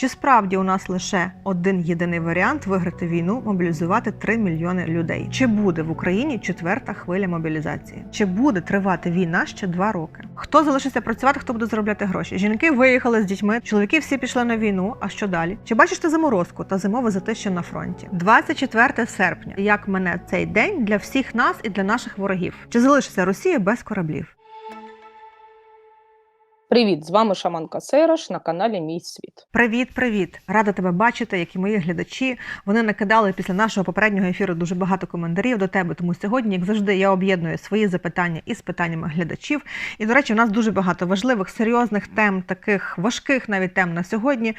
Чи справді у нас лише один єдиний варіант виграти війну, мобілізувати 3 мільйони людей? Чи буде в Україні четверта хвиля мобілізації? Чи буде тривати війна ще два роки? Хто залишиться працювати, хто буде заробляти гроші? Жінки виїхали з дітьми, чоловіки всі пішли на війну. А що далі? Чи бачиш ти заморозку та зимове затища на фронті? 24 серпня. Як мене цей день для всіх нас і для наших ворогів? Чи залишиться Росія без кораблів? Привіт, з вами Шаманка Сераш на каналі Мій Світ. Привіт, привіт! Рада тебе бачити, як і мої глядачі. Вони накидали після нашого попереднього ефіру дуже багато коментарів до тебе. Тому сьогодні, як завжди, я об'єдную свої запитання із питаннями глядачів. І, до речі, у нас дуже багато важливих, серйозних тем, таких важких навіть тем на сьогодні.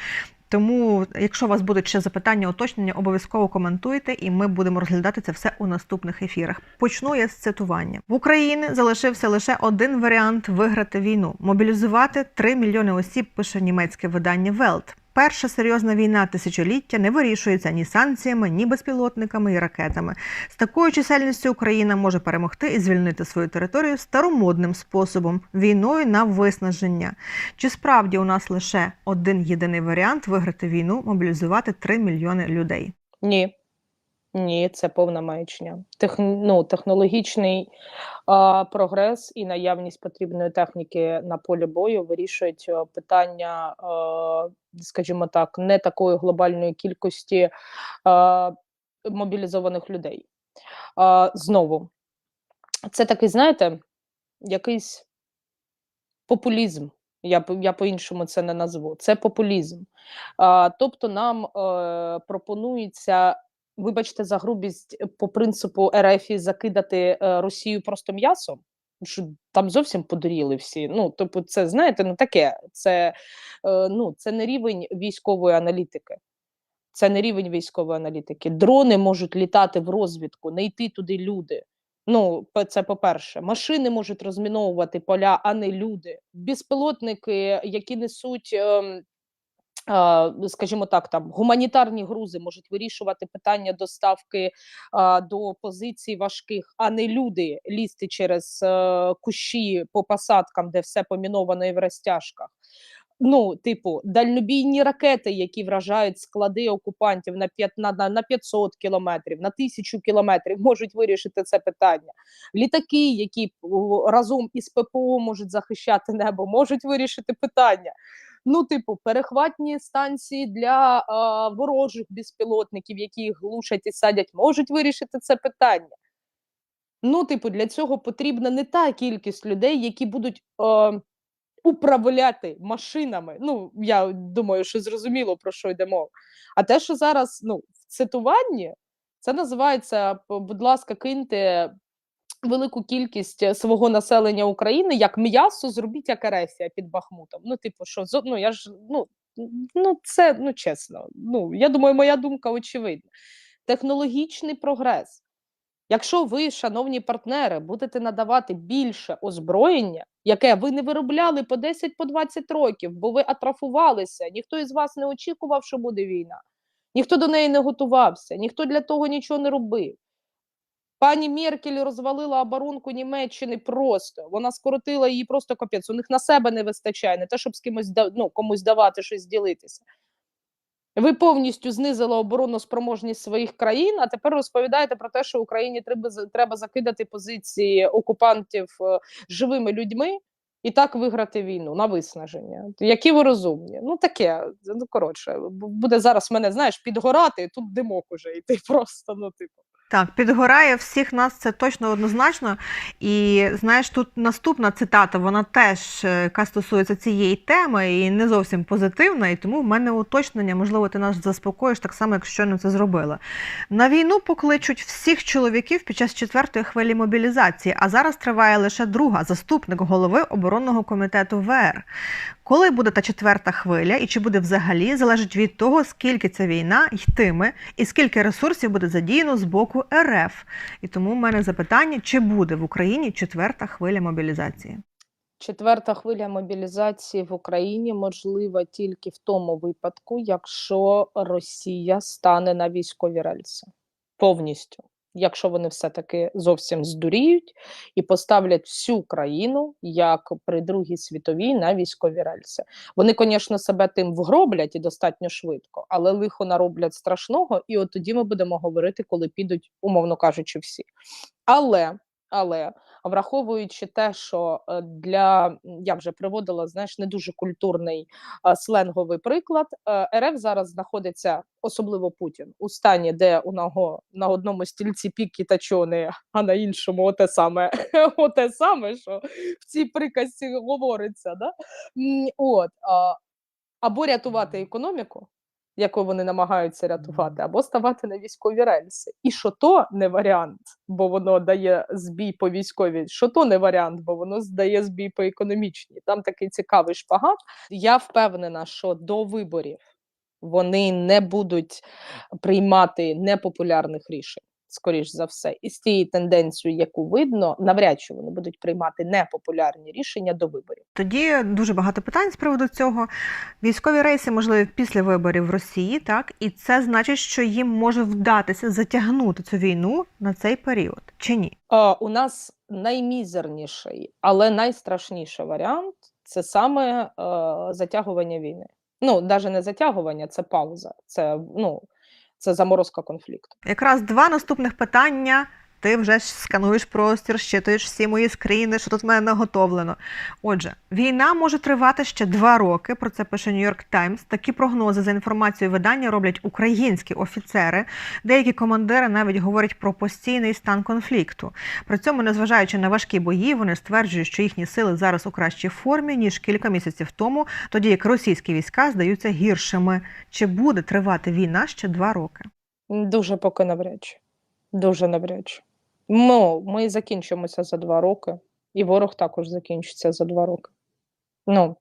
Тому, якщо у вас будуть ще запитання, уточнення, обов'язково коментуйте, і ми будемо розглядати це все у наступних ефірах. Почну я з цитування в Україні. Залишився лише один варіант виграти війну: мобілізувати 3 мільйони осіб. Пише німецьке видання Велт. Перша серйозна війна тисячоліття не вирішується ні санкціями, ні безпілотниками і ракетами. З такою чисельністю Україна може перемогти і звільнити свою територію старомодним способом війною на виснаження. Чи справді у нас лише один єдиний варіант виграти війну, мобілізувати 3 мільйони людей? Ні, ні, це повна маячня. Тех, ну, технологічний а, прогрес і наявність потрібної техніки на полі бою вирішують питання, а, скажімо так, не такої глобальної кількості а, мобілізованих людей. А, знову, це такий, знаєте, якийсь популізм. Я, я по-іншому це не назву. Це популізм. А, тобто нам е, пропонується, вибачте за грубість, е, по принципу РФ закидати е, Росію просто м'ясом. Що там зовсім подуріли всі. Ну, тобто, це знаєте, ну таке. Це, е, ну, це не рівень військової аналітики. Це не рівень військової аналітики. Дрони можуть літати в розвідку, не йти туди люди. Ну, це по-перше, машини можуть розміновувати поля, а не люди. Безпілотники, які несуть, ем, скажімо так, там гуманітарні грузи можуть вирішувати питання доставки до позицій важких, а не люди лізти через е, кущі по посадкам, де все поміновано і в розтяжках. Ну, типу, дальнобійні ракети, які вражають склади окупантів на, п'ят- на, на, на 500 кілометрів, на 1000 кілометрів, можуть вирішити це питання. Літаки, які разом із ППО можуть захищати небо, можуть вирішити питання. Ну, типу, перехватні станції для а, ворожих безпілотників, які їх глушать і садять, можуть вирішити це питання. Ну, типу, для цього потрібна не та кількість людей, які будуть е, управляти машинами. Ну, я думаю, що зрозуміло про що йде мова. А те, що зараз ну, в цитуванні, це називається, будь ласка, киньте велику кількість е, свого населення України як м'ясо, зробіть як Ерефія під Бахмутом. Ну, типу, що ну, я ж ну, ну це ну чесно. Ну я думаю, моя думка очевидна. Технологічний прогрес. Якщо ви, шановні партнери, будете надавати більше озброєння, яке ви не виробляли по 10 по 20 років, бо ви атрафувалися, ніхто із вас не очікував, що буде війна, ніхто до неї не готувався, ніхто для того нічого не робив. Пані Меркель розвалила оборонку Німеччини просто. Вона скоротила її просто капець. У них на себе не вистачає, не те, щоб з кимось ну, комусь давати щось ділитися. Ви повністю знизили обороноспроможність своїх країн, а тепер розповідаєте про те, що Україні треба, треба закидати позиції окупантів е, живими людьми і так виграти війну на виснаження. Які ви розумні? Ну таке, ну коротше, буде зараз мене, знаєш, підгорати, тут димок уже йти просто, ну типу. Так, підгорає всіх нас це точно однозначно. І знаєш, тут наступна цитата, вона теж е, яка стосується цієї теми і не зовсім позитивна. І тому в мене уточнення, можливо, ти нас заспокоїш так само, як щойно це зробила. На війну покличуть всіх чоловіків під час четвертої хвилі мобілізації, а зараз триває лише друга заступник голови оборонного комітету ВР. Коли буде та четверта хвиля, і чи буде взагалі, залежить від того, скільки ця війна йтиме, і скільки ресурсів буде задіяно з боку РФ. І тому в мене запитання: чи буде в Україні четверта хвиля мобілізації? Четверта хвиля мобілізації в Україні можлива тільки в тому випадку, якщо Росія стане на військові рельси повністю. Якщо вони все-таки зовсім здуріють і поставлять всю країну, як при Другій світовій, на військові рельси. Вони, звісно, себе тим вгроблять і достатньо швидко, але лихо нароблять страшного, і от тоді ми будемо говорити, коли підуть, умовно кажучи, всі. Але, але враховуючи те, що е, для я вже приводила, знаєш, не дуже культурний сленговий приклад. е, РФ зараз знаходиться, особливо Путін, у стані, де у нього на одному стільці піки та чони, а на іншому оте саме, оте саме, що в цій приказці говориться. Да? От, або рятувати економіку, яку вони намагаються рятувати, або ставати на військові рельси. І що то не варіант, бо воно дає збій по військовій, що то не варіант, бо воно здає збій по економічній. Там такий цікавий шпагат. Я впевнена, що до виборів вони не будуть приймати непопулярних рішень. Скоріш за все, і з тією тенденцією, яку видно, навряд чи вони будуть приймати непопулярні рішення до виборів. Тоді дуже багато питань з приводу цього. Військові рейси можливі після виборів в Росії, так і це значить, що їм може вдатися затягнути цю війну на цей період, чи ні? Е, у нас наймізерніший, але найстрашніший варіант це саме е, затягування війни. Ну, навіть не затягування, це пауза, це ну це заморозка конфлікту. Якраз два наступних питання. Ти вже скануєш простір, щитуєш всі мої скріни, що тут в мене наготовлено. Отже, війна може тривати ще два роки. Про це пише Нью-Йорк Таймс. Такі прогнози за інформацією видання роблять українські офіцери. Деякі командири навіть говорять про постійний стан конфлікту. При цьому, незважаючи на важкі бої, вони стверджують, що їхні сили зараз у кращій формі ніж кілька місяців тому, тоді як російські війська здаються гіршими. Чи буде тривати війна ще два роки? Дуже поки навряд чи. Дуже навряд чи. Ну, ми закінчимося за два роки, і ворог також закінчиться за два роки. Ну,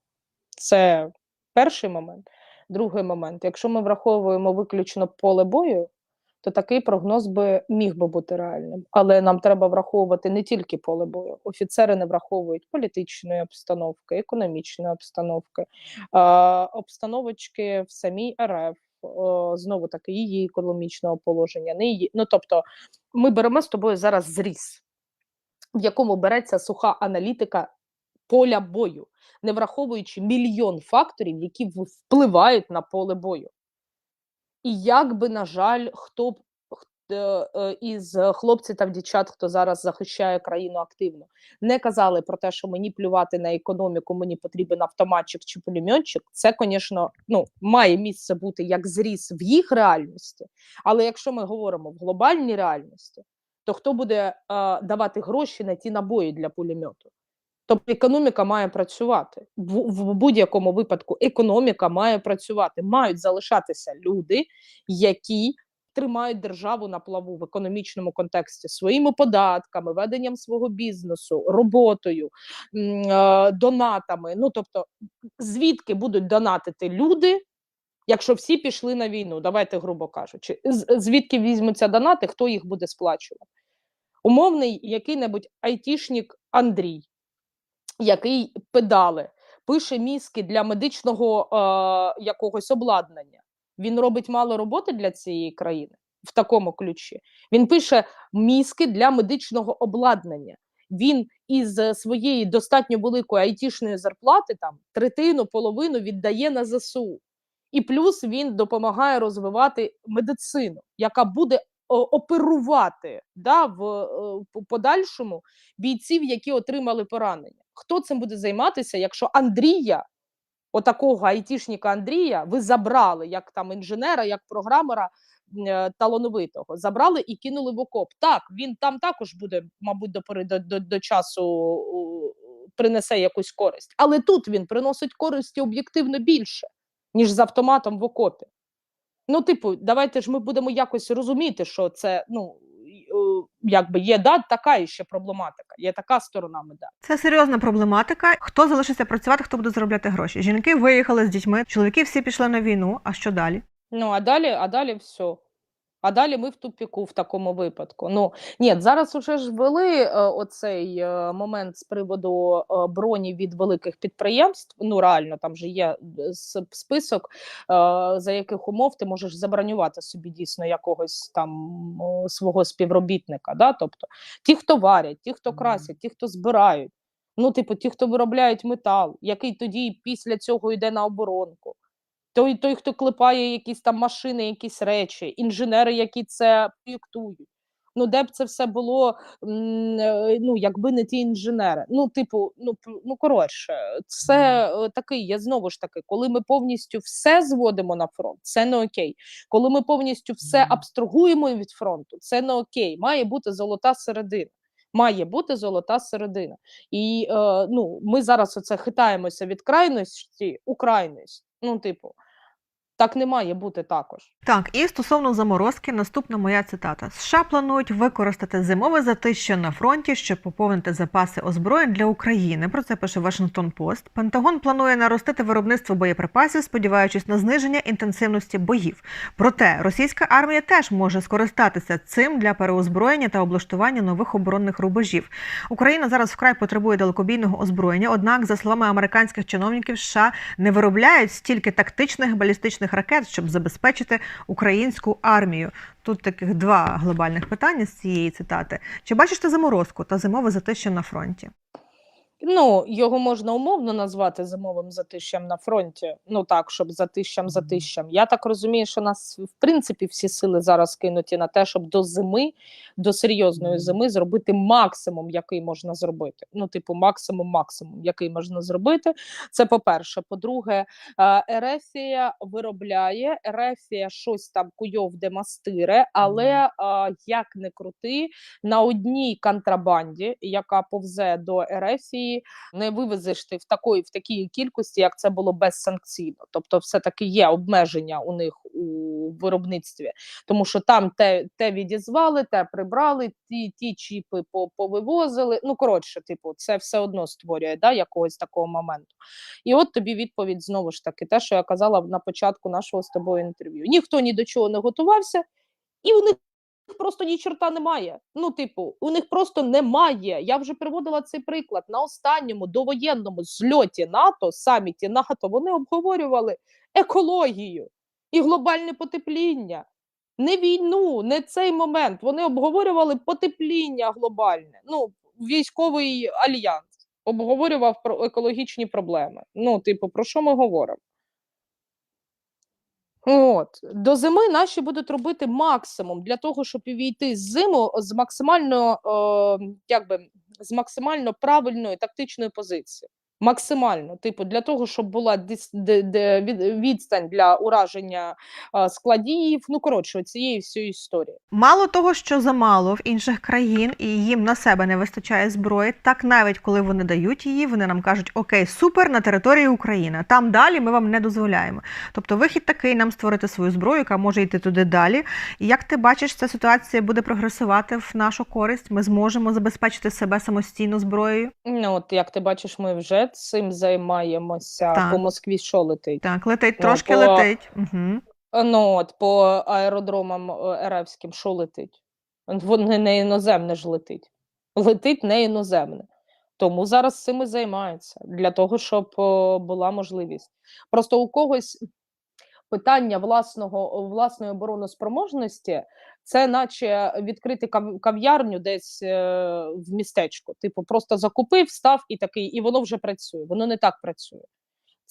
це перший момент. Другий момент. Якщо ми враховуємо виключно поле бою, то такий прогноз би міг би бути реальним. Але нам треба враховувати не тільки поле бою. Офіцери не враховують політичної обстановки, економічної обстановки, е, обстановочки в самій РФ, знову таки її економічного положення, не її. Ну тобто, ми беремо з тобою зараз зріз, в якому береться суха аналітика поля бою, не враховуючи мільйон факторів, які впливають на поле бою. І як би, на жаль, хто б із хлопців та дівчат, хто зараз захищає країну активно, не казали про те, що мені плювати на економіку, мені потрібен автоматчик чи пулеметчик, це, звісно, ну, має місце бути як зріз в їх реальності. Але якщо ми говоримо в глобальній реальності, то хто буде е, давати гроші на ті набої для пулемету? Тобто економіка має працювати в, в будь-якому випадку. Економіка має працювати, мають залишатися люди, які тримають державу на плаву в економічному контексті своїми податками, веденням свого бізнесу, роботою, е, донатами. Ну тобто, звідки будуть донатити люди, якщо всі пішли на війну? Давайте грубо кажучи, звідки візьмуться донати, хто їх буде сплачувати? Умовний який-небудь айтішник Андрій який педали, пише мізки для медичного е, якогось обладнання. Він робить мало роботи для цієї країни в такому ключі. Він пише мізки для медичного обладнання. Він із е, своєї достатньо великої айтішної зарплати там третину, половину віддає на ЗСУ. І плюс він допомагає розвивати медицину, яка буде оперувати да, в е, подальшому бійців, які отримали поранення. Хто цим буде займатися, якщо Андрія, отакого айтішника Андрія, ви забрали як там інженера, як програмера е, талановитого, забрали і кинули в окоп. Так, він там також буде, мабуть, до до, до, до часу принесе якусь користь. Але тут він приносить користі об'єктивно більше, ніж з автоматом в окопі. Ну, типу, давайте ж ми будемо якось розуміти, що це ну якби є да, така ще проблематика, є така сторона медалі. Це серйозна проблематика. Хто залишиться працювати, хто буде заробляти гроші? Жінки виїхали з дітьми, чоловіки всі пішли на війну. А що далі? Ну а далі, а далі все. А далі ми в тупіку в такому випадку. Ну ні, зараз уже ж ввели е, оцей е, момент з приводу е, бронів від великих підприємств. Ну реально там же є список, за яких умов ти можеш забронювати собі дійсно якогось там свого співробітника. Да? Тобто ті, хто варять, ті, хто красять, ті, хто збирають. Ну, типу, ті, хто виробляють метал, який тоді після цього йде на оборонку той, той, хто клепає якісь там машини, якісь речі, інженери, які це проєктують. Ну, де б це все було, е, ну, якби не ті інженери. Ну, типу, ну, ну коротше, це е, такий, я знову ж таки, коли ми повністю все зводимо на фронт, це не окей. Коли ми повністю все абстрагуємо від фронту, це не окей. Має бути золота середина. Має бути золота середина. І е, ну, ми зараз оце хитаємося від крайності у крайність. Ну, типу, так не має бути також. Так, і стосовно заморозки, наступна моя цитата: США планують використати зимове затища на фронті, щоб поповнити запаси озброєнь для України. Про це пише Вашингтон Пост. Пентагон планує наростити виробництво боєприпасів, сподіваючись на зниження інтенсивності боїв. Проте російська армія теж може скористатися цим для переозброєння та облаштування нових оборонних рубежів. Україна зараз вкрай потребує далекобійного озброєння. Однак, за словами американських чиновників, США не виробляють стільки тактичних балістичних ракет, щоб забезпечити українську армію. Тут таких два глобальних питання з цієї цитати. Чи бачиш ти заморозку та зимове затища на фронті? Ну, його можна умовно назвати зимовим затищем на фронті. Ну так, щоб затищем, затищем. Я так розумію, що нас в принципі всі сили зараз кинуті на те, щоб до зими, до серйозної зими зробити максимум, який можна зробити. Ну, типу, максимум, максимум, який можна зробити. Це по-перше. По-друге, е, Ерефія виробляє, Ерефія щось там куйовде мастире, але е, як не крути, на одній контрабанді, яка повзе до Ерефії, не вивезеш ти в такої в такій кількості, як це було безсанкційно. Тобто, все таки є обмеження у них у виробництві, тому що там те, те відізвали, те прибрали, ті, ті чіпи повивозили. Ну коротше, типу, це все одно створює да, якогось такого моменту. І от тобі відповідь знову ж таки, те, що я казала на початку нашого з тобою інтерв'ю. Ніхто ні до чого не готувався, і у них просто ні чорта немає. Ну, типу, у них просто немає. Я вже приводила цей приклад на останньому довоєнному зльоті НАТО, саміті НАТО, вони обговорювали екологію і глобальне потепління. Не війну, не цей момент. Вони обговорювали потепління глобальне. Ну, військовий альянс обговорював про екологічні проблеми. Ну, типу, про що ми говоримо? От до зими наші будуть робити максимум для того, щоб увійти з зиму з максимально е, якби з максимально правильної тактичної позиції. Максимально, типу, для того, щоб була відстань для ураження складів. Ну коротше, цієї всієї історії. Мало того, що замало в інших країн і їм на себе не вистачає зброї, так навіть коли вони дають її, вони нам кажуть: Окей, супер на території України. Там далі ми вам не дозволяємо. Тобто вихід такий нам створити свою зброю, яка може йти туди далі. І як ти бачиш, ця ситуація буде прогресувати в нашу користь? Ми зможемо забезпечити себе самостійно зброєю. Ну от як ти бачиш, ми вже цим займаємося. Так. По Москві що летить? Так, летить Ну, трошки по- летить. Угу. Ну от по аеродромам Еревським, що летить? Вони не іноземне ж летить. Летить не іноземне. Тому зараз цим і займаються для того, щоб була можливість. Просто у когось питання власного власної обороноспроможності це наче відкрити кав- кав'ярню десь е, в містечку. Типу, просто закупив, став і такий, і воно вже працює. Воно не так працює.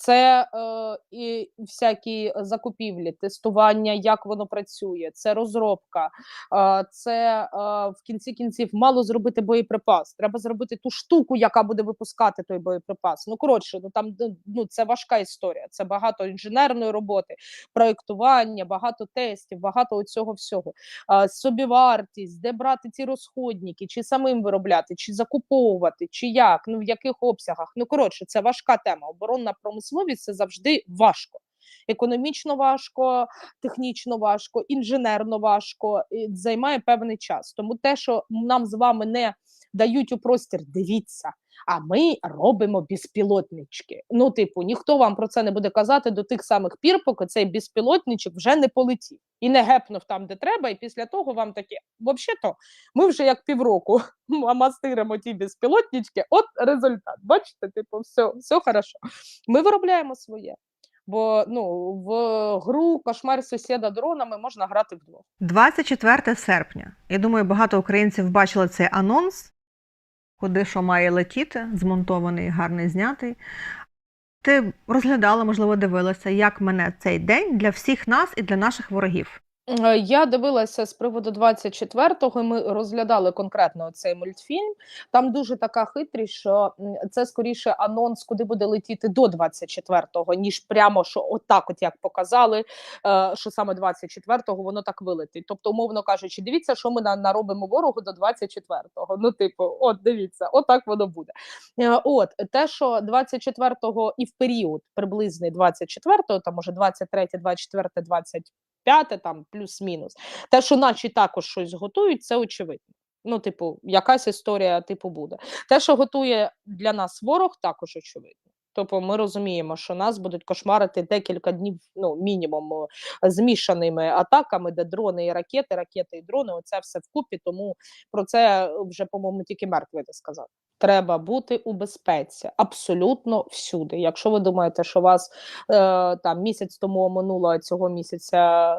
Це е, і всякі закупівлі, тестування, як воно працює, це розробка, е, це е, в кінці кінців мало зробити боєприпас. Треба зробити ту штуку, яка буде випускати той боєприпас. Ну коротше, ну там ну, це важка історія. Це багато інженерної роботи, проєктування, багато тестів, багато цього всього. Е, собівартість, де брати ці розходники, чи самим виробляти, чи закуповувати, чи як, ну в яких обсягах. Ну коротше, це важка тема. Оборонна промисловість це завжди важко. Економічно важко, технічно важко, інженерно важко, і займає певний час. Тому те, що нам з вами не дають у простір, дивіться. А ми робимо безпілотнички. Ну, типу, ніхто вам про це не буде казати до тих самих пір, поки цей безпілотничок вже не полетів і не гепнув там, де треба. І після того вам такі, взагалі-то, ми вже як півроку мастиримо ті безпілотнички. От результат. Бачите, типу, все, все хорошо. Ми виробляємо своє. Бо ну в гру кошмар сусіда дронами можна грати вдвох. 24 серпня. Я думаю, багато українців бачили цей анонс, куди що має летіти, змонтований, гарний знятий. Ти розглядала, можливо, дивилася, як мене цей день для всіх нас і для наших ворогів. Е, Я дивилася з приводу 24-го. Ми розглядали конкретно цей мультфільм. Там дуже така хитрість, що це скоріше анонс, куди буде летіти до 24-го, ніж прямо що отак, от як показали, е, що саме 24-го воно так вилетить. Тобто, умовно кажучи, дивіться, що ми на- наробимо ворогу до 24-го. Ну, типу, от дивіться, отак воно буде. Е, От те, що 24-го і в період приблизний 24-го, там може 23, 24, 25, п'яте, там плюс-мінус. Те, що наші також щось готують, це очевидно. Ну, типу, якась історія типу буде. Те, що готує для нас ворог, також очевидно. Тобто ми розуміємо, що нас будуть кошмарити декілька днів, ну мінімум, е, змішаними атаками, де дрони і ракети, ракети і дрони. Оце все вкупі. Тому про це вже, по-моєму, тільки мертвий сказав. Треба бути у безпеці абсолютно всюди. Якщо ви думаєте, що вас е, там місяць тому минуло цього місяця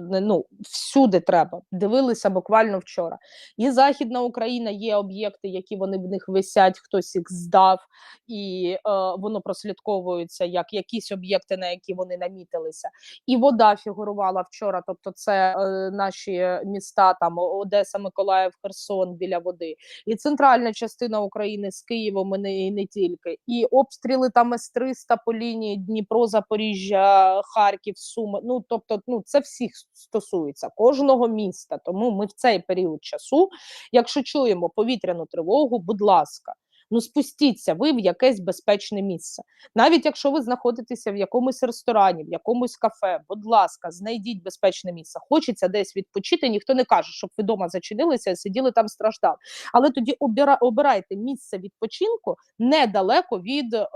не- ну всюди треба. Дивилися буквально вчора. І Західна Україна є об'єкти, які вони в них висять, хтось їх здав, і е, воно прослідковується як якісь об'єкти, на які вони намітилися. І вода фігурувала вчора. Тобто, це е, наші міста, там Одеса, Миколаїв, Херсон біля води, і центральна частина України з Києвом і не, і не тільки, і обстріли там С-300 по лінії Дніпро, Запоріжжя, Харків, Суми. Ну тобто, ну це всіх стосується кожного міста. Тому ми в цей період часу, якщо чуємо повітряну тривогу, будь ласка. Ну, спустіться ви в якесь безпечне місце. Навіть якщо ви знаходитеся в якомусь ресторані, в якомусь кафе, будь ласка, знайдіть безпечне місце. Хочеться десь відпочити. Ніхто не каже, щоб ви вдома зачинилися, сиділи там страждали. Але тоді обирайте місце відпочинку недалеко від е,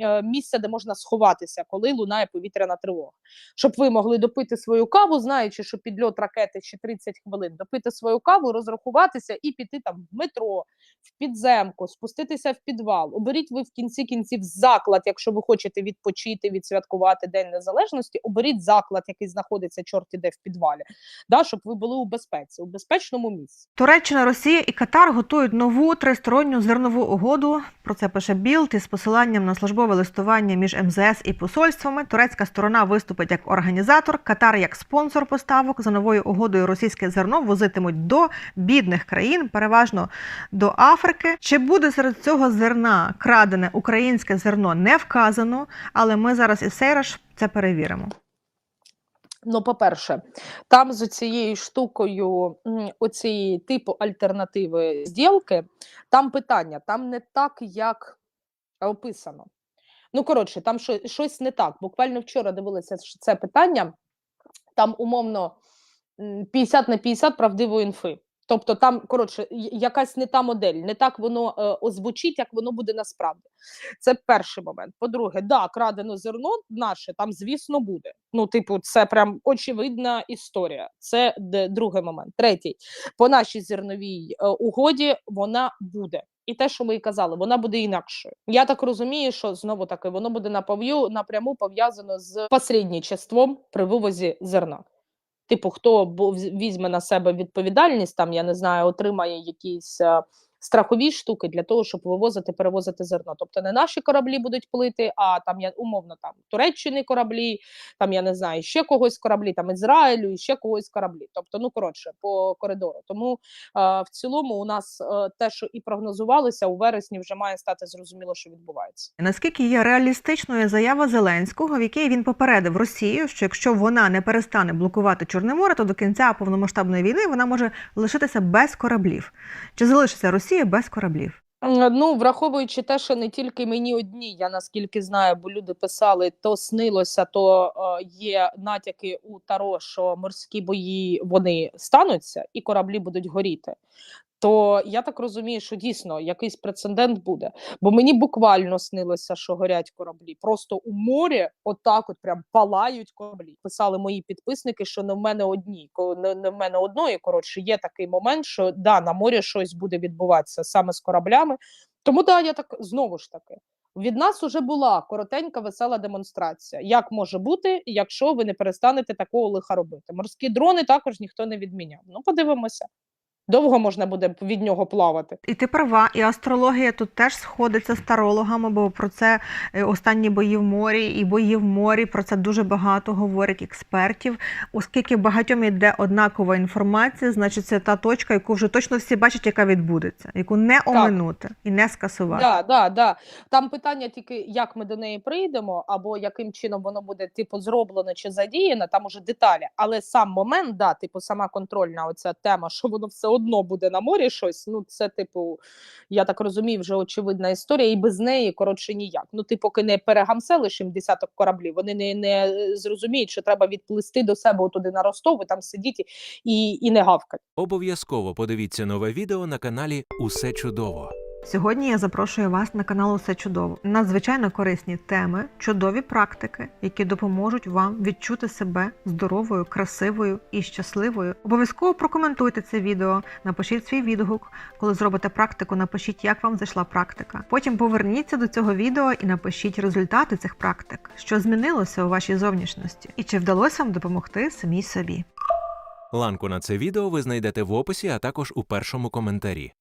е, місця, де можна сховатися, коли лунає повітряна тривога. Щоб ви могли допити свою каву, знаючи, що підльот ракети ще 30 хвилин, допити свою каву, розрахуватися і піти там в метро, в підземку, спуститися в підвал. Оберіть ви в кінці кінців заклад, якщо ви хочете відпочити, відсвяткувати День Незалежності. Оберіть заклад, який знаходиться чорті де в підвалі, да, щоб ви були у безпеці, у безпечному місці. Туреччина, Росія і Катар готують нову тристоронню зернову угоду. Про це пише Білд із посиланням на службове листування між МЗС і посольствами. Турецька сторона виступить як організатор, Катар як спонсор поставок. За новою угодою російське зерно возитимуть до бідних країн, переважно до Африки. Чи буде серед цього зерна крадене українське зерно не вказано, але ми зараз із Сейраш це перевіримо. Ну, по-перше, там з цією штукою, оцієї типу альтернативи зділки, там питання, там не так, як описано. Ну, коротше, там щось не так. Буквально вчора дивилася це питання, там умовно м, 50 на 50 правдивої інфи. Тобто там, коротше, якась не та модель, не так воно е, озвучить, як воно буде насправді. Це перший момент. По-друге, да, крадено зерно наше там, звісно, буде. Ну, типу, це прям очевидна історія. Це другий момент. Третій, по нашій зерновій е, угоді вона буде. І те, що ми і казали, вона буде інакшою. Я так розумію, що знову таки воно буде напряму пов'язано з посередничеством при вивозі зерна. Типу, хто візьме на себе відповідальність, там я не знаю, отримає якісь е, страхові штуки для того, щоб вивозити, перевозити зерно. Тобто не наші кораблі будуть плити, а там я умовно там Туреччини кораблі, там я не знаю, ще когось кораблі, там Ізраїлю, і ще когось кораблі. Тобто, ну коротше, по коридору. Тому е, в цілому у нас е, те, що і прогнозувалося, у вересні вже має стати зрозуміло, що відбувається. Наскільки є реалістичною заява Зеленського, в якій він попередив Росію, що якщо вона не перестане блокувати Чорне море, то до кінця повномасштабної війни вона може лишитися без кораблів. Чи залишиться Росія без кораблів? Ну, враховуючи те, що не тільки мені одні, я наскільки знаю, бо люди писали, то снилося, то е, є натяки у Таро, що морські бої вони стануться і кораблі будуть горіти. То я так розумію, що дійсно якийсь прецедент буде. Бо мені буквально снилося, що горять кораблі. Просто у морі, отак, от прям палають кораблі. Писали мої підписники, що не в мене одні, не, не в мене одної. Коротше, є такий момент, що да, на морі щось буде відбуватися саме з кораблями. Тому да, я так знову ж таки. Від нас уже була коротенька весела демонстрація. Як може бути, якщо ви не перестанете такого лиха робити? Морські дрони також ніхто не відміняв. Ну, подивимося. Довго можна буде від нього плавати. І ти права, і астрологія тут теж сходиться з тарологами, бо про це е, останні бої в морі і бої в морі. Про це дуже багато говорять експертів. Оскільки багатьом йде однакова інформація, значить це та точка, яку вже точно всі бачать, яка відбудеться, яку не оминути і не скасувати. Да, да, да. Там питання тільки, як ми до неї прийдемо, або яким чином воно буде типу зроблено чи задіяно, там уже деталі. Але сам момент, да, типу, сама контрольна оця тема, що воно все одно буде на морі щось. Ну, це, типу, я так розумію, вже очевидна історія, і без неї коротше ніяк. Ну, ти поки не перегамселиш їм десяток кораблів, вони не, не зрозуміють, що треба відплисти до себе туди на Ростов, і там сидіти і, і не гавкати. Обов'язково подивіться нове відео на каналі Усе чудово. Сьогодні я запрошую вас на канал Усе чудово. Надзвичайно корисні теми, чудові практики, які допоможуть вам відчути себе здоровою, красивою і щасливою. Обов'язково прокоментуйте це відео, напишіть свій відгук. Коли зробите практику, напишіть, як вам зайшла практика. Потім поверніться до цього відео і напишіть результати цих практик, що змінилося у вашій зовнішності, і чи вдалося вам допомогти самій собі. Ланку на це відео ви знайдете в описі, а також у першому коментарі.